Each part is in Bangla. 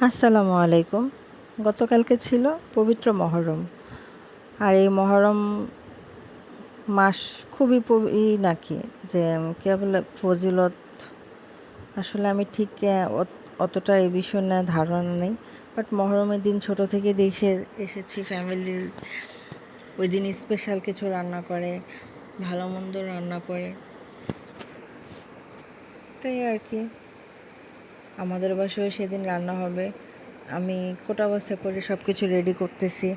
আসসালামু আলাইকুম। গতকালকে ছিল পবিত্র মহরম। আর এই মহরম মাস খুবই ই নাকি যে কে বলে ফজিলত, আসলে আমি ঠিক অত- অতটা এই বিষয় নিয়ে ধারণা নেই। বাট মহরমের দিন ছোট থেকে দেখে এসেছি ফ্যামিলির ওই দিন স্পেশাল কিছু রান্না করে, ভালো মন্দ রান্না করে। তাই আর কি। আমাদের বাসায় সেদিন রান্না হবে। আমি কোটা বস্তা করে সব কিছু রেডি করতেছি।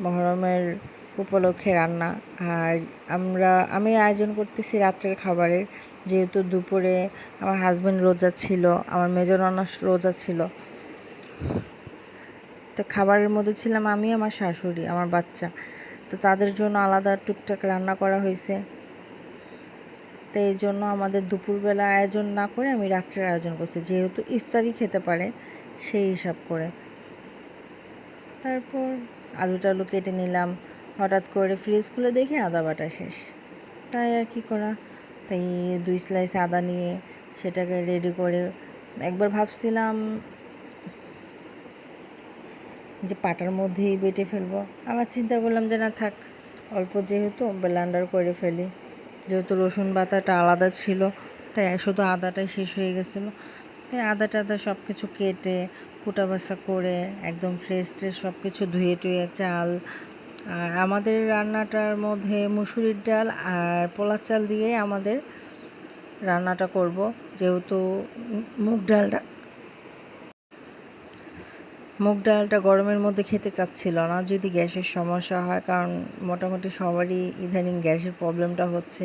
মহরমের উপলক্ষে রান্না। আর আমরা, আমি আয়োজন করতেছি রাত্রের খাবারের। যেহেতু দুপুরে আমার হাজব্যান্ড রোজা ছিল, আমার মেজর অনার্স রোজা ছিল। তো খাবারের মধ্যে ছিলাম আমি, আমার শাশুড়ি, আমার বাচ্চা। তো তাদের জন্য আলাদা টুকটাক রান্না করা হয়েছে। তো এই জন্য আমাদের দুপুরবেলা আয়োজন না করে আমি রাত্রের আয়োজন করছি, যেহেতু ইফতারি খেতে পারে সেই হিসাব করে। তারপর আলু টালু কেটে নিলাম, হঠাৎ করে ফ্রিজ খুলে দেখি আদা বাটা শেষ। তাই আর কি করা? তাই দুই স্লাইস আদা নিয়ে সেটাকে রেডি করে একবার ভাবছিলাম যে পাটার মধ্যেই বেটে ফেলব। আবার চিন্তা করলাম যে না থাক, অল্প যেহেতু ব্লেন্ডার করে ফেলি। যেহেতু রসুন বাটাটা আলাদা ছিল, তাই শুধু আদাটাই শেষ হয়ে গেছিল। তাই আদা টাদা সব কিছু কেটে, কুটা বাসা করে, একদম ফ্রেশ ট্রেশ সব কিছু ধুয়ে টুয়ে চাল আর আমাদের রান্নাটার মধ্যে মুসুরির ডাল আর পোলার চাল দিয়ে আমাদের রান্নাটা করব। যেহেতু মুগ ডালটা মুগ ডালটা গরমের মধ্যে খেতে চাচ্ছিল না, যদি গ্যাসের সমস্যা হয়, কারণ মোটামুটি সবারই ইদানিং গ্যাসের প্রবলেমটা হচ্ছে।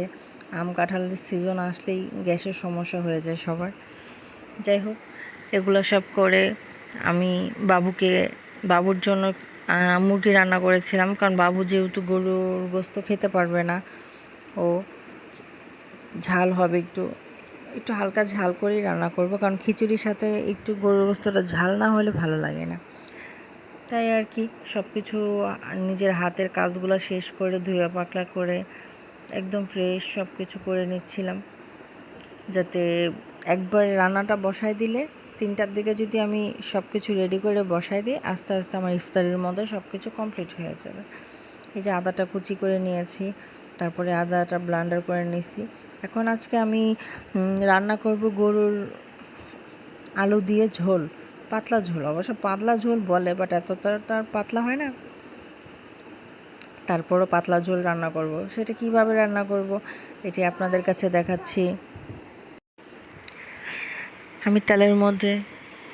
আম কাঁঠালের সিজন আসলেই গ্যাসের সমস্যা হয়ে যায় সবার। যাই হোক, এগুলো সব করে আমি বাবুকে, বাবুর জন্য মুরগি রান্না করেছিলাম, কারণ বাবু যেহেতু গরুর গোস্ত খেতে পারবে না, ও ঝাল হবে একটু। একটু হালকা ঝাল করেই রান্না করব, কারণ খিচুড়ির সাথে একটু গরুর গোস্তটা ঝাল না হলে ভালো লাগে না। তাই আর কি সব কিছু নিজের হাতের কাজগুলো শেষ করে ধুয়ে পাকলা করে একদম ফ্রেশ সব কিছু করে নিচ্ছিলাম। যাতে একবার রান্নাটা বসায় দিলে তিনটার দিকে যদি আমি সব কিছু রেডি করে বসাই দিই, আস্তে আস্তে আমার ইফতারের মধ্যে সব কিছু কমপ্লিট হয়ে যাবে। এই যে আদাটা কুচি করে নিয়েছি, তারপরে আদাটা ব্লান্ডার করে নিয়েছি এখন আজকে আমি রান্না করব গরুর আলু দিয়ে ঝোল, পাতলা ঝোল। অবশ্য পাতলা ঝোল বলে বাট এতটা তার পাতলা হয় না। তারপরও পাতলা ঝোল রান্না করব। সেটা কীভাবে রান্না করব, এটি আপনাদের কাছে দেখাচ্ছি। আমি তেলের মধ্যে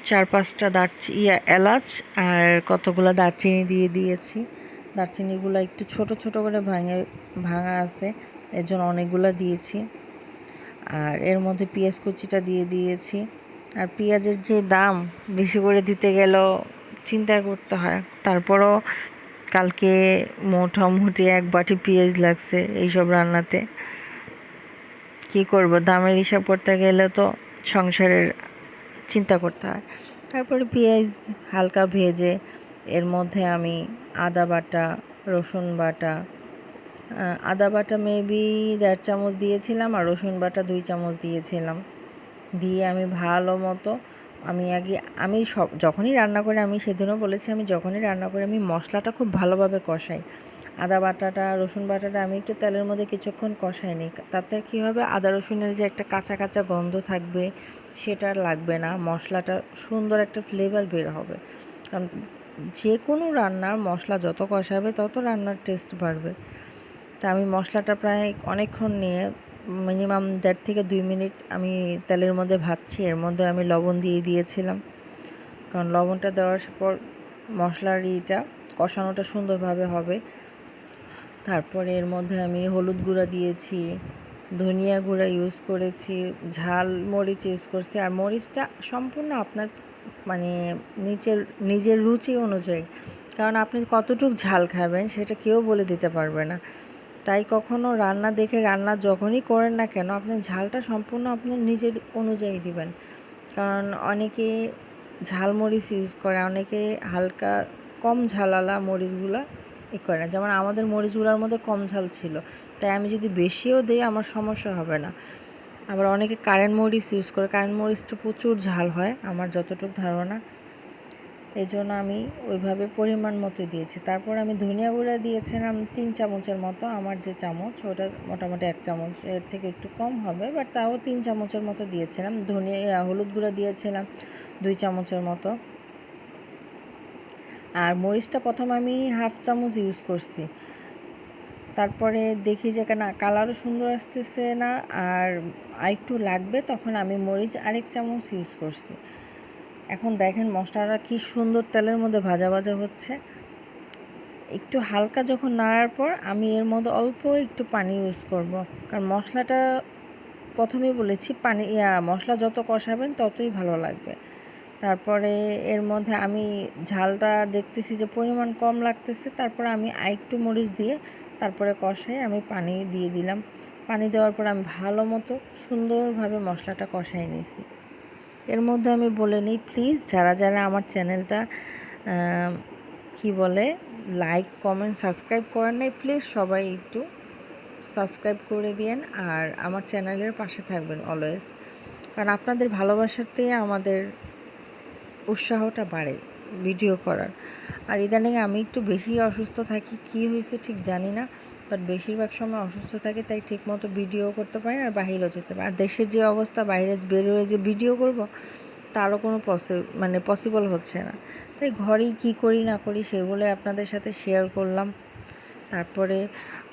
চার পাঁচটা দারচি, ইয়া, এলাচ আর কতগুলো দারচিনি দিয়ে দিয়েছি। দারচিনিগুলো একটু ছোট ছোট করে ভাঙে, ভাঙা আছে, এর জন্য অনেকগুলো দিয়েছি। আর এর মধ্যে পেঁয়াজ কুচিটা দিয়ে দিয়েছি। আর পেঁয়াজের যে দাম বেশি করে দিতে গেলেও চিন্তা করতে হয়। তারপরও কালকে মোটামুটি এক বাটি পেঁয়াজ লাগছে এইসব রান্নাতে। কী করব, দামের হিসাব করতে গেলে তো সংসারের চিন্তা করতে হয়। তারপরে পেঁয়াজ হালকা ভেজে এর মধ্যে আমি আদা বাটা, রসুন বাটা আদা বাটা মেবি দেড় চামচ দিয়েছিলাম আর রসুন বাটা দুই চামচ দিয়েছিলাম। দিয়ে আমি ভালো মতো আমি আগে, আমি সব, যখনই রান্না করি, আমি সেদিনও বলেছি, আমি যখনই রান্না করি, আমি মশলাটা খুব ভালোভাবে কষাই। আদা বাটাটা, রসুন বাটাটা আমি একটু তেলের মধ্যে কিছুক্ষণ কষাই নিই। তাতে কী হবে, আদা রসুনের যে একটা কাঁচা কাঁচা গন্ধ থাকবে, সেটা লাগবে না, মশলাটা সুন্দর একটা ফ্লেভার বের হবে। কারণ যে কোনো রান্নার মশলা যত কষাবে, তত রান্নার টেস্ট বাড়বে। তা আমি মশলাটা প্রায় অনেকক্ষণ নিয়ে, মিনিমাম দেড় থেকে দুই মিনিট আমি তেলের মধ্যে ভাজছি। এর মধ্যে আমি লবণ দিয়ে দিয়েছিলাম। কারণ লবণটা দেওয়ার পর মশলার ইটা কষানোটা সুন্দরভাবে হবে। তারপরে এর মধ্যে আমি হলুদ গুঁড়া দিয়েছি, ধনিয়া গুঁড়া ইউজ করেছি, ঝাল মরিচ ইউজ করছি। আর মরিচটা সম্পূর্ণ আপনার মানে নিচের নিজের রুচি অনুযায়ী। কারণ আপনি কতটুক ঝাল খাবেন সেটা কেউ বলে দিতে পারবে না। তাই কখনো রান্না দেখে রান্না যখনই করেন না কেন, আপনি ঝালটা সম্পূর্ণ আপনার নিজের অনুযায়ী দিবেন। কারণ অনেকে ঝাল মরিচ ইউজ করে অনেকে হালকা কম ঝালালা মরিচগুলা ই করে। না যেমন আমাদের মরিচগুলোর মধ্যে কম ঝাল ছিল, তাই আমি যদি বেশিও দিই আমার সমস্যা হবে না। আবার অনেকে কারেন্ট মরিচ ইউজ করে, কারেন্ট মরিচটা প্রচুর ঝাল হয়, আমার যতটুকু ধারণা। এই জন্য আমি ওইভাবে পরিমাণ মতো দিয়েছি। তারপর আমি ধনিয়া গুঁড়া দিয়েছিলাম তিন চামচের মতো। আমার যে চামচ, ওটা মোটামুটি এক চামচ, এর থেকে একটু কম হবে, বাট তাও তিন চামচের মতো দিয়েছিলাম। ধনিয়া হলুদ গুঁড়া দিয়েছিলাম দুই চামচের মতো। আর মরিচটা প্রথম আমি হাফ চামচ ইউজ করছি। তারপরে দেখি যে না কালারও সুন্দর আসতেছে না, আর আরেকটু লাগবে, তখন আমি মরিচ আরেক চামচ ইউজ করছি। এখন দেখেন মশলাটা কি সুন্দর তেলের মধ্যে ভাজা ভাজা হচ্ছে। একটু হালকা যখন নাড়ার পর আমি এর মধ্যে অল্প একটু পানি ইউজ করব। কারণ মশলাটা প্রথমেই বলেছি পানি, ইয়া, মশলা যত কষাবেন ততই ভালো লাগবে। তারপরে এর মধ্যে আমি ঝালটা দেখতেছি যে পরিমাণ কম লাগতেছে, তারপরে আমি আরেকটু মরিচ দিয়ে তারপরে কষাই আমি পানি দিয়ে দিলাম। পানি দেওয়ার পর আমি ভালো মতো সুন্দরভাবে মশলাটা কষাই নিয়েছি। এর মধ্যে আমি বলে নিই প্লিজ যারা যারা আমার চ্যানেলটা কি বলে লাইক কমেন্ট সাবস্ক্রাইব করেন নাই প্লিজ সবাই একটু সাবস্ক্রাইব করে দিন আর আমার চ্যানেলের পাশে থাকবেন অলওয়েজ কারণ আপনাদের ভালোবাসাতে আমাদের উৎসাহটা বাড়ে ভিডিও করার। আর ইদানিং আমি একটু বেশি অসুস্থ থাকি, কি হয়েছে ঠিক জানি না। বাট বেশিরভাগ সময় অসুস্থ থাকে, তাই ঠিকমতো ভিডিও করতে পারি না আর বাহিরেও যেতে পারি। আর দেশের যে অবস্থা, বাইরে বেরোয় যে ভিডিও করব, তারও কোনো পসি মানে পসিবল হচ্ছে না। তাই ঘরেই কি করি, না করি সেগুলো আপনাদের সাথে শেয়ার করলাম। তারপরে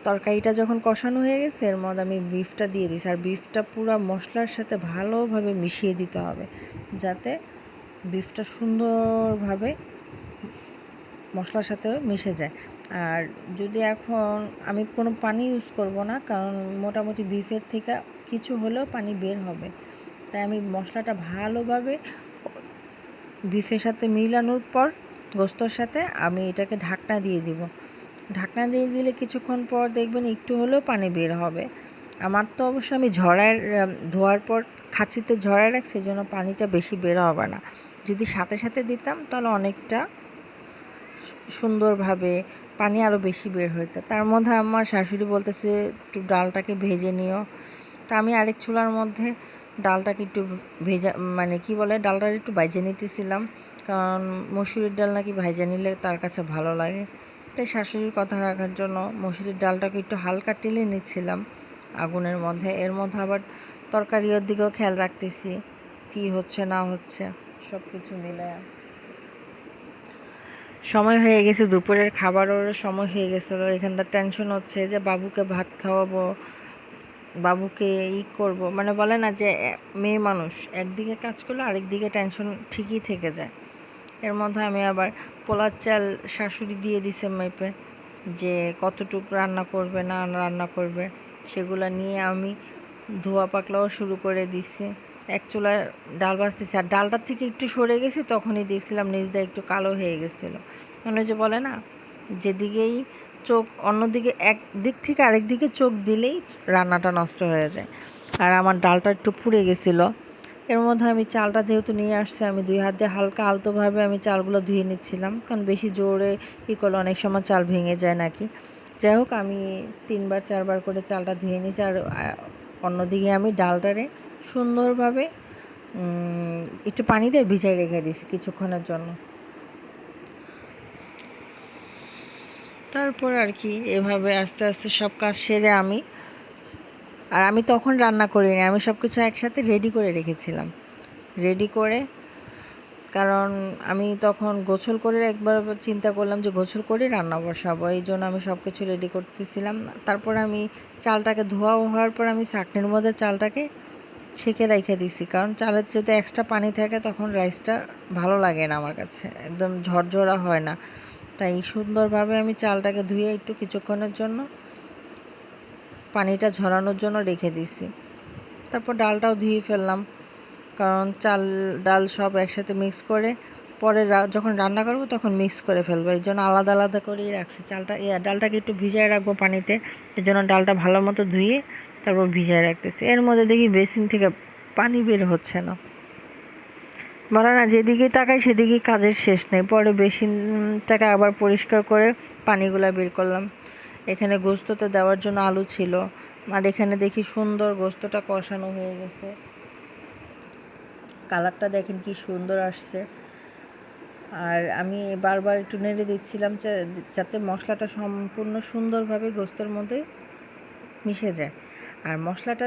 তরকারিটা যখন কষানো হয়ে গেছে, এর মধ্যে আমি বিফটা দিয়ে দিছি আর বিফটা পুরো মশলার সাথে ভালোভাবে মিশিয়ে দিতে হবে, যাতে বিফটা সুন্দরভাবে মশলার সাথে মিশে যায়। আর যদি এখন আমি কোনো পানি ইউজ করব না, কারণ মোটামুটি বিফের থেকে কিছু হলেও পানি বের হবে। তাই আমি মশলাটা ভালোভাবে বিফের সাথে মিলানোর পর গোস্তর সাথে আমি এটাকে ঢাকনা দিয়ে দিব। ঢাকনা দিয়ে দিলে কিছুক্ষণ পর দেখবেন একটু হলেও পানি বের হবে। আমার তো অবশ্য আমি ঝরায় ধোয়ার পর খাঁচিতে ঝরায় রাখছি জন্য পানিটা বেশি বের হবে না। যদি সাথে সাথে দিতাম তাহলে অনেকটা সুন্দরভাবে পানি আরও বেশি বের হইতো তার মধ্যে আমার শাশুড়ি বলতেছে, একটু ডালটাকে ভেজে নিও। তা আমি আরেক চুলার মধ্যে ডালটাকে একটু ভেজা মানে কি বলে, ডালটা একটু ভাইজে নিতেছিলাম। কারণ মসুরির ডাল নাকি ভাইজে নিলে তার কাছে ভালো লাগে। তাই শাশুড়ির কথা রাখার জন্য মসুরির ডালটাকে একটু হালকা টেলে নিচ্ছিলাম আগুনের মধ্যে। এর মধ্যে আবার তরকারির দিকেও খেয়াল রাখতেছি, কি হচ্ছে না হচ্ছে সব কিছু মিলে সময় হয়ে গেছে, দুপুরের খাবারও সময় হয়ে গেছিল। এখানকার টেনশন হচ্ছে যে বাবুকে ভাত খাওয়াবো, বাবুকে ই করব। মানে বলে না যে মেয়ে মানুষ, একদিকে কাজ করলে আরেক দিকে টেনশন ঠিকই থেকে যায়। এর মধ্যে আমি আবার পোলার চাল শাশুড়ি দিয়ে দিছে মেপে, যে কতটুকু রান্না করবে, না রান্না করবে, সেগুলো নিয়ে আমি ধোয়া পাকলাও শুরু করে দিছি। এক চুলার ডাল ভাজতেছি। আর ডালটার থেকে একটু সরে গেছি, তখনই দেখছিলাম নিজটা একটু কালো হয়ে গেছিল। মানে যে বলে না, যেদিকেই চোখ, অন্যদিকে এক দিক থেকে আরেক দিকে চোখ দিলেই রান্নাটা নষ্ট হয়ে যায়। আর আমার ডালটা একটু পুড়ে গেছিল। এর মধ্যে আমি চালটা যেহেতু নিয়ে আসছে, আমি দুই হাত দিয়ে হালকা আলতোভাবে আমি চালগুলো ধুয়ে নিচ্ছিলাম। কারণ বেশি জোরে ই করলে অনেক সময় চাল ভেঙে যায় নাকি। যাই হোক, আমি তিনবার, চারবার করে চালটা ধুয়ে নিয়েছি। আর অন্যদিকে আমি ডালটারে সুন্দরভাবে একটু পানি দিয়ে ভিজাই রেখে দিয়েছি কিছুক্ষণের জন্য। তারপর আর কি এভাবে আস্তে আস্তে সব কাজ সেরে আমি। আর আমি তখন রান্না করিনি, আমি সব কিছু একসাথে রেডি করে রেখেছিলাম। রেডি করে, কারণ আমি তখন গোছল করে একবার চিন্তা করলাম যে গোছল করে রান্না বসাবো, এই জন্য আমি সব কিছু রেডি করতেছিলাম। তারপর আমি চালটাকে ধোয়া হওয়ার পর আমি চাটনির মধ্যে চালটাকে ছেঁকে রেখে দিছি, কারণ চালের যদি এক্সট্রা পানি থাকে তখন রাইসটা ভালো লাগে না আমার কাছে, একদম ঝরঝরা হয় না। তাই সুন্দরভাবে আমি চালটাকে ধুয়ে একটু কিছুক্ষণের জন্য পানিটা ঝরানোর জন্য রেখে দিছি তারপর ডালটাও ধুয়ে ফেললাম, কারণ চাল, ডাল সব একসাথে মিক্স করে পরে যখন রান্না করব তখন মিক্স করে ফেলব। এই জন্য আলাদা আলাদা করেই রাখছি। চালটা ডালটাকে একটু ভিজায় রাখব পানিতে এর জন্য ডালটা ভালো মতো ধুয়ে তারপর ভিজায় রাখতেছি। এর মধ্যে দেখি বেসিন থেকে পানি বের হচ্ছে না। বলে না যেদিকে তাকাই সেদিকেই কাজের শেষ নেই। পরে বেসিনটাকে আবার পরিষ্কার করে পানিগুলো বের করলাম। এখানে গোস্ততে দেওয়ার জন্য আলু ছিল। আর এখানে দেখি সুন্দর গোস্তটা কষানো হয়ে গেছে। কালারটা দেখেন কি সুন্দর আসছে। আর আমি বারবার একটু নেড়ে দিচ্ছিলাম যাতে মশলাটা সম্পূর্ণ সুন্দরভাবে গোস্তের মধ্যে মিশে যায়। আর মশলাটা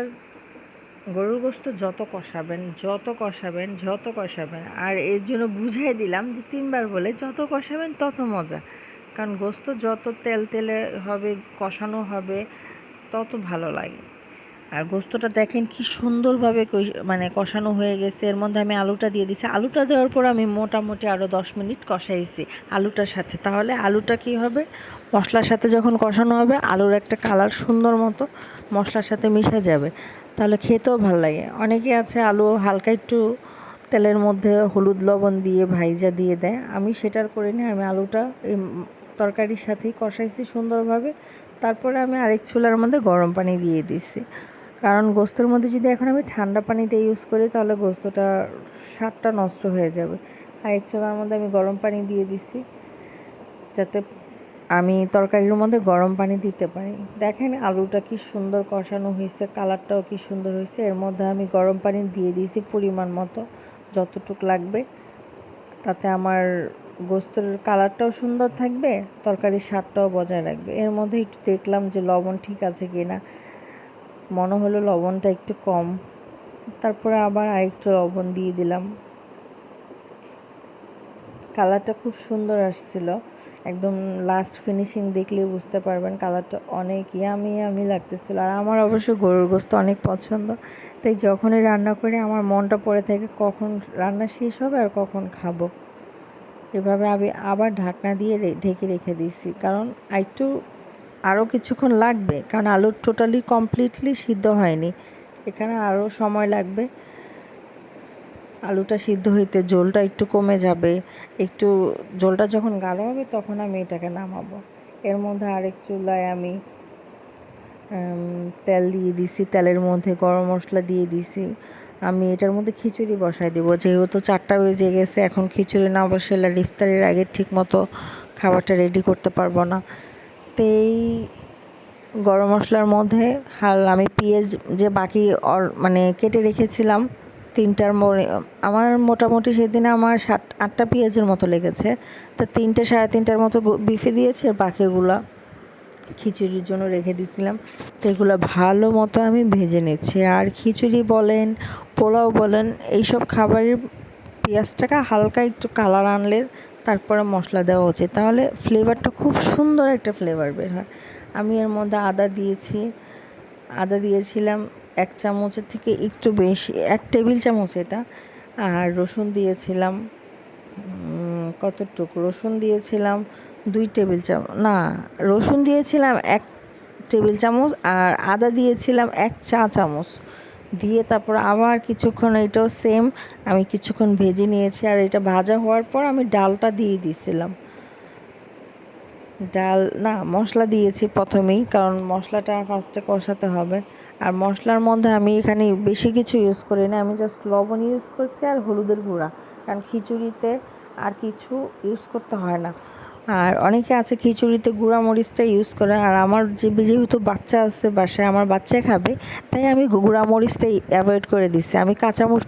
গরুর গোস্ত যত কষাবেন যত কষাবেন যত কষাবেন। আর এর জন্য বুঝাই দিলাম যে তিনবার বলে যত কষাবেন তত মজা। কারণ গোস্ত যত তেল তেলে হবে, কষানো হবে, তত ভালো লাগে। আর গোস্তটা দেখেন কি সুন্দরভাবে মানে কষানো হয়ে গেছে। এর মধ্যে আমি আলুটা দিয়ে দিছি। আলুটা দেওয়ার পর আমি মোটামুটি আরও দশ মিনিট কষাইছি আলুটার সাথে। তাহলে আলুটা কি হবে? মশলার সাথে যখন কষানো হবে, আলুর একটা কালার সুন্দর মতো মশলার সাথে মিশে যাবে। তাহলে খেতেও ভালো লাগে। অনেকে আছে আলু হালকা একটু তেলের মধ্যে হলুদ লবণ দিয়ে ভাইজা দিয়ে দেয়। আমি সেটার করিনি আমি আলুটা এই তরকারির সাথেই কষাইছি সুন্দরভাবে। তারপরে আমি আরেক চুলার মধ্যে গরম পানি দিয়ে দিছি। কারণ গোস্তের মধ্যে যদি এখন আমি ঠান্ডা পানিটা ইউজ করি, তাহলে গোস্তটা স্বাদটা নষ্ট হয়ে যাবে। আরেক চুলার মধ্যে আমি গরম পানি দিয়ে দিছি, যাতে আমি তরকারির মধ্যে গরম পানি দিতে পারি। দেখেন আলুটা কি সুন্দর কষানো হয়েছে, কালারটাও কি সুন্দর হয়েছে। এর মধ্যে আমি গরম পানি দিয়ে দিয়েছি পরিমাণ মতো, যতটুক লাগবে। তাতে আমার গোস্তের কালারটাও সুন্দর থাকবে, তরকারির স্বাদটাও বজায় রাখবে। এর মধ্যে একটু দেখলাম যে লবণ ঠিক আছে কি না মনে হলো লবণটা একটু কম। তারপরে আবার আরেকটু লবণ দিয়ে দিলাম। কালারটা খুব সুন্দর আসছিল। একদম লাস্ট ফিনিশিং দেখলে বুঝতে পারবেন কালারটা অনেক ইয়ামি ইয়ামি লাগতেছিল। আর আমার অবশ্য গরুর গোস্ত অনেক পছন্দ। তাই যখনই রান্না করি আমার মনটা পড়ে থাকে কখন রান্না শেষ হবে আর কখন খাব। এভাবে আমি আবার ঢাকনা দিয়ে ঢেকে রেখে দিয়েছি। কারণ একটু আরও কিছুক্ষণ লাগবে। কারণ আলু টোটালি কমপ্লিটলি সিদ্ধ হয়নি। এখানে আরও সময় লাগবে। আলুটা সিদ্ধ হইতে জলটা একটু কমে যাবে, একটু জলটা যখন গাঢ় হবে তখন আমি এটাকে নামাবো। এর মধ্যে আরেক চুলায় আমি তেল দিয়ে দিছি, তেলের মধ্যে গরম মশলা দিয়ে দিছি। আমি এটার মধ্যে খিচুড়ি বসাই দেবো, যেহেতু চারটা বেজে গেছে, এখন খিচুড়ি না বসাইলে ইফতারের আগে ঠিক মতো খাবারটা রেডি করতে পারব না। তো এই গরম মশলার মধ্যে হাল, আমি পেঁয়াজ যে বাকি মানে কেটে রেখেছিলাম তিনটার আমার মোটামুটি সেদিনে আমার সাত, আটটা পেঁয়াজের মতো লেগেছে। তো তিনটে, সাড়ে তিনটার মতো বিফে দিয়েছি বাকিগুলা খিচুড়ির জন্য রেখে দিয়েছিলাম। তো এগুলো ভালো মতো আমি ভেজে নিচ্ছি। আর খিচুড়ি বলেন, পোলাও বলেন, এইসব খাবারের পেঁয়াজটাকে হালকা একটু কালার আনলে তারপরে মশলা দেওয়া উচিত। তাহলে ফ্লেভারটা খুব সুন্দর একটা ফ্লেভার বের হয়। আমি এর মধ্যে আদা দিয়েছি, আদা দিয়েছিলাম এক চামচের থেকে একটু বেশি, এক টেবিল চামচ এটা। আর রসুন দিয়েছিলাম কতটুকু? রসুন দিয়েছিলাম দুই টেবিল চামচ, না, রসুন দিয়েছিলাম এক টেবিল চামচ আর আদা দিয়েছিলাম এক চা চামচ। দিয়ে তারপর আবার কিছুক্ষণ এটাও সেম আমি কিছুক্ষণ ভেজে নিয়েছি আর এটা ভাজা হওয়ার পর আমি ডালটা দিয়ে দিয়েছিলাম ডাল, না, মশলা দিয়েছি প্রথমেই, কারণ মশলাটা ফার্স্টে কষাতে হবে। আর মশলার মধ্যে আমি এখানে বেশি কিছু ইউজ করি না। আমি জাস্ট লবণ ইউজ করছি আর হলুদের গুঁড়া। কারণ খিচুড়িতে আর কিছু ইউজ করতে হয় না। আর অনেকে আছে খিচুড়িতে গুঁড়া মরিচটা ইউজ করে। আর আমার যে যেহেতু বাচ্চা আছে বাসায়, আমার বাচ্চা খাবে, তাই আমি গুঁড়া মরিচটাই অ্যাভয়েড করে দিচ্ছি আমি কাঁচামরিচ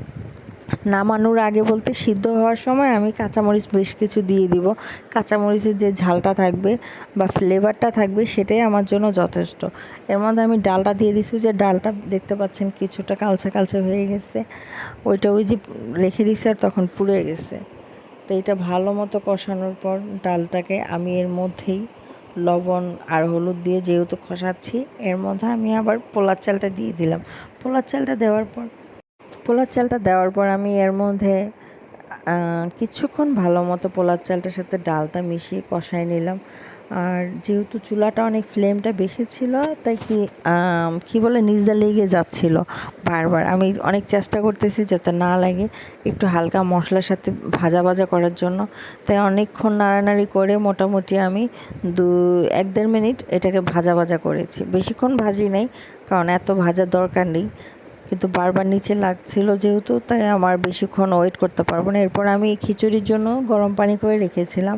নামানোর আগে বলতে সিদ্ধ হওয়ার সময় আমি কাঁচামরিচ বেশ কিছু দিয়ে দিব। কাঁচামরিচের যে ঝালটা থাকবে বা ফ্লেভারটা থাকবে সেটাই আমার জন্য যথেষ্ট। এর মধ্যে আমি ডালটা দিয়ে দিচ্ছি যে ডালটা দেখতে পাচ্ছেন কিছুটা কালচে কালচে হয়ে গেছে। ওইটা ওই যে রেখে দিছি আর তখন পুড়ে গেছে। তো এটা ভালো মতো কষানোর পর ডালটাকে আমি এর মধ্যেই লবণ আর হলুদ দিয়ে যেহেতু কষাচ্ছি, এর মধ্যে আমি আবার পোলার চালটা দিয়ে দিলাম। পোলার চালটা দেওয়ার পর পোলার চালটা দেওয়ার পর আমি এর মধ্যে কিছুক্ষণ ভালো মতো পোলার চালটার সাথে ডালটা মিশিয়ে কষাই নিলাম। আর যেহেতু চুলাটা অনেক ফ্লেমটা বেশি ছিল, তাই কি কি বলে নিজদা লেগে যাচ্ছিল বারবার। আমি অনেক চেষ্টা করতেছি যাতে না লাগে একটু হালকা মশলার সাথে ভাজা ভাজা করার জন্য। তাই অনেকক্ষণ নাড়ানাড়ি করে মোটামুটি আমি দু, এক দেড় মিনিট এটাকে ভাজা ভাজা করেছি। বেশিক্ষণ ভাজি নেই, কারণ এত ভাজার দরকার নেই। কিন্তু বারবার নিচে লাগছিল যেহেতু, তাই আমার বেশিক্ষণ ওয়েট করতে পারব না। এরপর আমি খিচুড়ির জন্য গরম পানি করে রেখেছিলাম।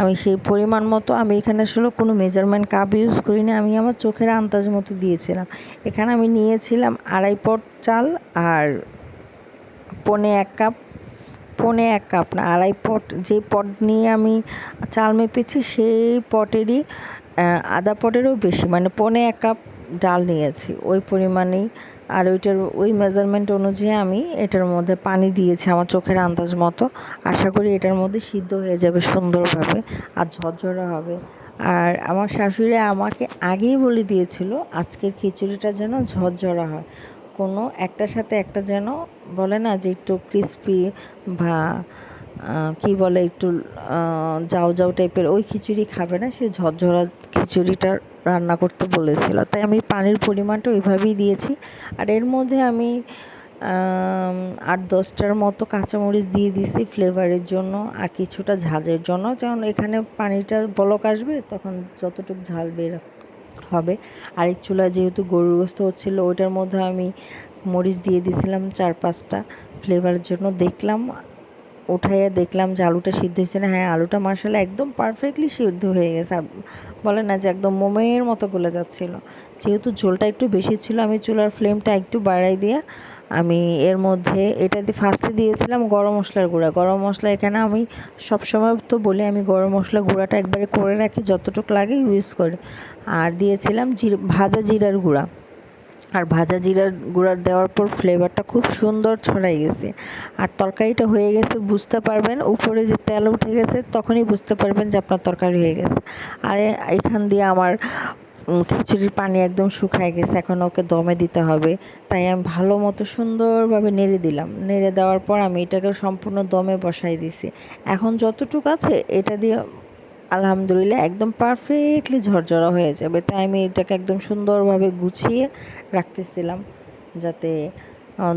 আমি সেই পরিমাণ মতো, আমি এখানে আসলে কোনো মেজারমেন্ট কাপ ইউজ করিনি, আমি আমার চোখের আন্দাজ মতো দিয়েছিলাম। এখানে আমি নিয়েছিলাম আড়াই পট চাল আর পনে এক কাপ পনে এক কাপ না, আড়াই পট, যে পট নিয়ে আমি চাল মেপেছি সেই পটেরই আধা পটেরও বেশি মানে পনে এক কাপ ডাল নিয়েছি। ওই পরিমাণেই আর ওইটার ওই মেজারমেন্ট অনুযায়ী আমি এটার মধ্যে পানি দিয়েছি আমার চোখের আন্দাজ মতো। আশা করি এটার মধ্যে সিদ্ধ হয়ে যাবে, সুন্দরভাবে আর ঝরঝরা হবে। আর আমার শাশুড়ি আমাকে আগেই বলে দিয়েছিল, আজকের খিচুড়িটা যেন ঝরঝরা হয়। কোনো একটার সাথে একটা যেন বলে না যে একটু ক্রিস্পি বা কি বলে একটু যাও জাউ টাইপের ওই খিচুড়ি খাবে না, সে ঝরঝরা খিচুড়িটা রান্না করতে বলেছিল। তাই আমি পানির পরিমাণটা ওইভাবেই দিয়েছি। আর এর মধ্যে আমি আট দশটার মতো কাঁচামরিচ দিয়ে দিছি ফ্লেভারের জন্য আর কিছুটা ঝাঁঝের জন্য। যেমন এখানে পানিটা বলক আসবে, তখন যতটুকু ঝাল বের হবে। আরেক চুলা যেহেতু গরুর গোস্ত হচ্ছিল, ওইটার মধ্যে আমি মরিচ দিয়ে দিয়েছিলাম চার পাঁচটা ফ্লেভারের জন্য। দেখলাম উঠাইয়া দেখলাম যে আলুটা সিদ্ধ হয়েছে না। হ্যাঁ আলুটা মাসালা একদম পারফেক্টলি সিদ্ধ হয়ে গেছে। আর বলে না যে একদম মোমের মতো গলে যাচ্ছিল। যেহেতু ঝোলটা একটু বেশি ছিল, আমি চুলার ফ্লেমটা একটু বাড়াই দিয়ে আমি এর মধ্যে এটা দিয়ে ফার্স্টে দিয়েছিলাম গরম মশলার গুঁড়া। গরম মশলা এখানে আমি সবসময় তো বলি আমি গরম মশলা গুঁড়াটা একবারে করে রাখি, যতটুকু লাগে ইউজ করে। আর দিয়েছিলাম জির, ভাজা জিরার গুঁড়া। আর ভাজা জিরার গুঁড়ার দেওয়ার পর ফ্লেভারটা খুব সুন্দর ছড়াই গেছে। আর তরকারিটা হয়ে গেছে, বুঝতে পারবেন, উপরে যে তেল উঠে গেছে, তখনই বুঝতে পারবেন যে আপনার তরকারি হয়ে গেছে। আর এখান দিয়ে আমার খিচুড়ির পানি একদম শুকায় গেছে, এখন ওকে দমে দিতে হবে। তাই আমি ভালো মতো সুন্দরভাবে নেড়ে দিলাম। নেড়ে দেওয়ার পর আমি এটাকে সম্পূর্ণ দমে বসাই দিছি। এখন যতটুকু আছে, এটা দিয়ে আলহামদুলিল্লাহ একদম পারফেক্টলি ঝরঝরা হয়ে যাবে। তাই আমি এটাকে একদম সুন্দরভাবে গুছিয়ে রাখতেছিলাম যাতে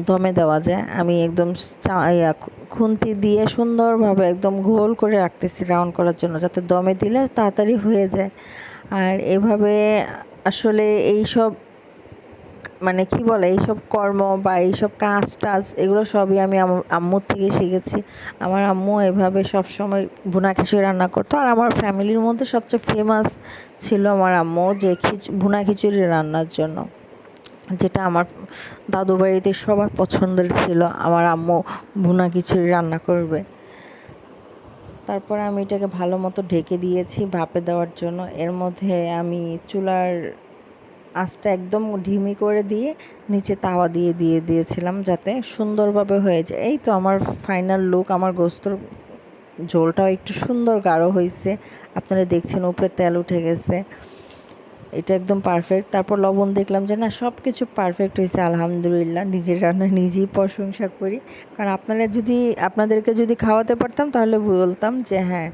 দমে দেওয়া যায়। আমি একদম চা- খুন্তি দিয়ে সুন্দরভাবে একদম গোল করে রাখতেছি রাউন্ড করার জন্য যাতে দমে দিলে তাড়াতাড়ি হয়ে যায়। আর এভাবে আসলে এই সব মানে কি বলে, এইসব কর্ম বা এইসব কাজ টাজ, এগুলো সবই আমি আম্মুর থেকে শিখেছি। আমার আম্মু এভাবে সব সময় ভুনা খিচুড়ি রান্না করতো। আর আমার ফ্যামিলির মধ্যে সবচেয়ে ফেমাস ছিল আমার আম্মু যে খিচ- ভুনা খিচুড়ি রান্নার জন্য। যেটা আমার দাদু বাড়িতে সবার পছন্দের ছিল। আমার আম্মু ভুনা খিচুড়ি রান্না করবে। তারপরে আমি এটাকে ভালো মতো ঢেকে দিয়েছি ভাপে দেওয়ার জন্য। এর মধ্যে আমি চুলার আঁচটা একদম ঢিমি করে দিয়ে নিচে তাওয়া দিয়ে দিয়ে দিয়েছিলাম যাতে সুন্দরভাবে হয়ে যায়। এই তো আমার ফাইনাল লুক আমার গোস্তর ঝোলটাও একটু সুন্দর গাঢ় হয়েছে আপনারা দেখছেন উপরে তেল উঠে গেছে। এটা একদম পারফেক্ট তারপর লবণ দেখলাম যে না সব কিছু পারফেক্ট হয়েছে, আলহামদুলিল্লাহ। নিজের রান্না নিজেই প্রশংসা করি। কারণ আপনারা যদি, আপনাদেরকে যদি খাওয়াতে পারতাম, তাহলে বলতাম যে হ্যাঁ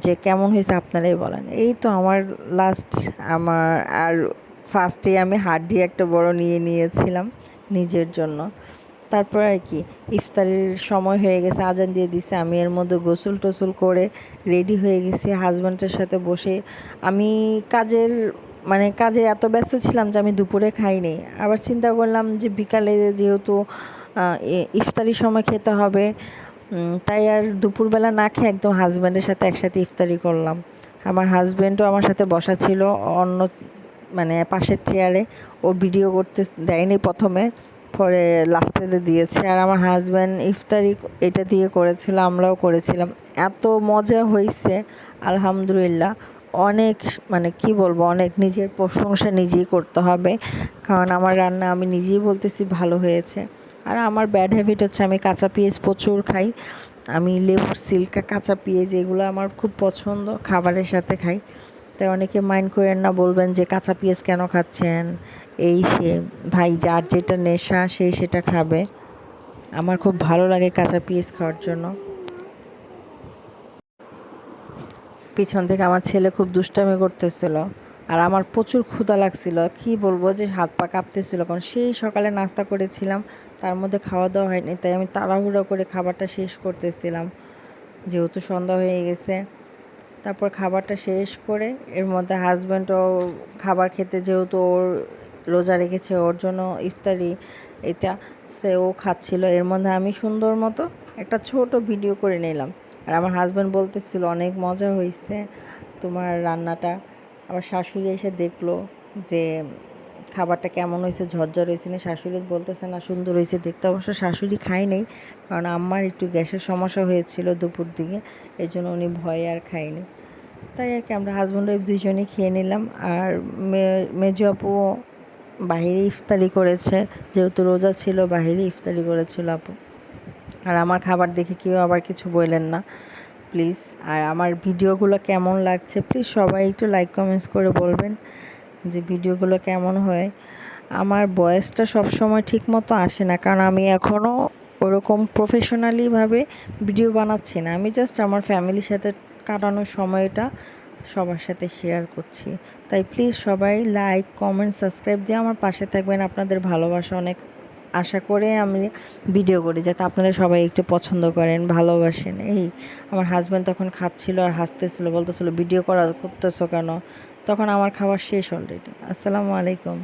যে কেমন হয়েছে আপনারাই বলেন। এই তো আমার লাস্ট আমার, আর ফার্স্টে আমি হাড্ডি একটা বড় নিয়ে নিয়েছিলাম নিজের জন্য। তারপর আর কি, ইফতারের সময় হয়ে গেছে, আজান দিয়ে দিছে, আমি এর মধ্যে গোসল টোসল করে রেডি হয়ে গেছি হাজব্যান্ডের সাথে বসে। আমি কাজের মানে কাজে এত ব্যস্ত ছিলাম যে আমি দুপুরে খাইনি। আবার চিন্তা করলাম যে বিকালে যেহেতু ইফতারির সময় খেতে হবে তাই আর দুপুরবেলা না খেয়ে একদম হাজব্যান্ডের সাথে একসাথে ইফতারি করলাম। আমার হাজব্যান্ডও আমার সাথে বসা ছিল, অন্য মানে পাশের চেয়ারে ও ভিডিও করতে দেয়নি প্রথমে। পরে লাস্টেতে দিয়েছে, আর আমার হাজব্যান্ড ইফতারি এটা দিয়ে করেছিল, আমরাও করেছিলাম। এত মজা হয়েছে আলহামদুলিল্লাহ। অনেক মানে কি বলব, অনেক নিজের প্রশংসা নিজেই করতে হবে। কারণ আমার রান্না আমি নিজেই বলতেছি, ভালো হয়েছে। আর আমার ব্যাড হ্যাবিট হচ্ছে, আমি কাঁচা পেঁয়াজ প্রচুর খাই। আমি লেবুর সিল্কা, কাঁচা পেঁয়াজ, এগুলো আমার খুব পছন্দ, খাবারের সাথে খাই। তাই অনেকে মাইন্ড করেন না, বলবেন যে কাঁচা পেঁয়াজ কেন খাচ্ছেন? এই সে, ভাই যার যেটা নেশা সেই সেটা খাবে। আমার খুব ভালো লাগে কাঁচা পেঁয়াজ খাওয়ার জন্য। পিছন থেকে আমার ছেলে খুব দুষ্টামি করতেছিল আর আমার প্রচুর ক্ষুধা লাগছিল। কি বলব যে হাত পা কাঁপতেছিল, কারণ সেই সকালে নাস্তা করেছিলাম, তার মধ্যে খাওয়া দাওয়া হয়নি, তাই আমি তাড়াহুড়ো করে খাবারটা শেষ করতেছিলাম। যেহেতু সন্ধ্যা হয়ে গেছে তারপর খাবারটা শেষ করে এর মধ্যে হাজব্যান্ডও খাবার খেতে যেহেতু ওর রোজা রেখেছে, ওর জন্য ইফতারি এটা সে ও খাচ্ছিল। এর মধ্যে আমি সুন্দর মতো একটা ছোট ভিডিও করে নিলাম। আর আমার হাজব্যান্ড বলতেছিল, অনেক মজা হয়েছে তোমার রান্নাটা। আমার শাশুড়ি এসে দেখল যে খাবারটা কেমন হয়েছে? ঝরঝর হয়েছে না? শাশুড়ি বলতেছে, না, সুন্দর হয়েছে দেখতে। অবশ্য শাশুড়ি খাই নেই, কারণ আমার একটু গ্যাসের সমস্যা হয়েছিল দুপুর দিকে, এই জন্য উনি ভয়ে আর খায়নি তাই আর কি, আমরা হাজব্যান্ড ওয়াইফ দুজনেই খেয়ে নিলাম। আর মেজো আপু বাহিরে ইফতারি করেছে, যেহেতু রোজা ছিল, বাহিরে ইফতারি করেছিল আপু। আর আমার খাবার দেখে কেউ আবার কিছু বললেন না প্লিজ আর আমার ভিডিওগুলো কেমন লাগছে প্লিজ সবাই একটু লাইক কমেন্টস করে বলবেন। যে ভিডিওগুলো কেমন হয়, আমার বয়সটা সবসময় ঠিক মতো আসে না। কারণ আমি এখনও ওরকম প্রফেশনালিভাবে ভিডিও বানাচ্ছি না। আমি জাস্ট আমার ফ্যামিলির সাথে কাটানোর সময়টা সবার সাথে শেয়ার করছি। তাই প্লিজ সবাই লাইক কমেন্ট সাবস্ক্রাইব দিয়ে আমার পাশে থাকবেন। আপনাদের ভালোবাসা অনেক আশা করে আমি ভিডিও করি, যাতে আপনারা সবাই একটু পছন্দ করেন, ভালোবাসেন। এই, আমার হাজব্যান্ড তখন খাচ্ছিল আর হাসতেছিল, বলতেছিল ভিডিও করা, করতেছো কেন? তখন আমার খাবার শেষ অলরেডি আসসালামু আলাইকুম।